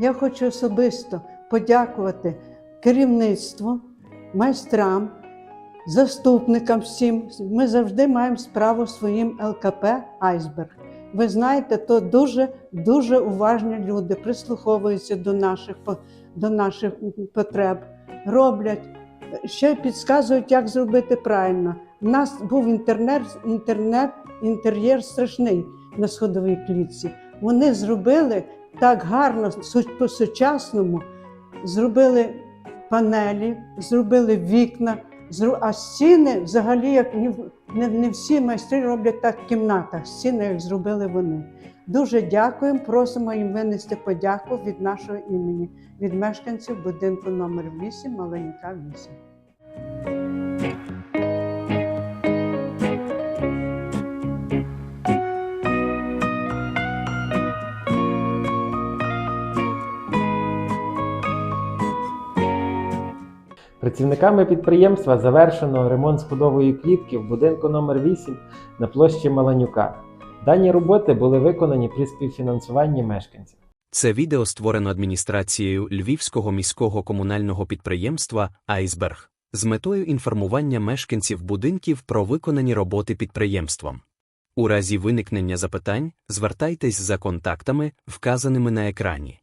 Я хочу особисто подякувати керівництву, майстрам, заступникам всім. Ми завжди маємо справу своїм ЛКП Айсберг. Ви знаєте, то дуже дуже уважні люди прислуховуються до наших до наших потреб, роблять, ще підказують, як зробити правильно. У нас був інтернет, інтернет, інтер'єр страшний на сходовій клітці. Вони зробили так гарно, су- по-сучасному, зробили панелі, зробили вікна, а стіни взагалі, як не, не всі майстри роблять так в кімнатах, стіни, як зробили вони. Дуже дякуємо, просимо їм винести подяку від нашого імені, від мешканців будинку номер 8 Маленька 8. Працівниками підприємства завершено ремонт сходової клітки в будинку номер 8 на площі Маланюка. Дані роботи були виконані при співфінансуванні мешканців. Це відео створено адміністрацією Львівського міського комунального підприємства Айсберг з метою інформування мешканців будинків про виконані роботи підприємством. У разі виникнення запитань звертайтесь за контактами, вказаними на екрані.